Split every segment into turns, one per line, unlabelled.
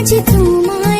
আজ তোমায়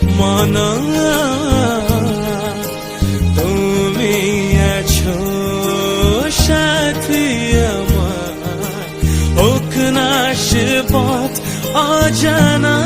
মনা। তুমি আছো সাথী আমার। হোক না
পথ অজানা।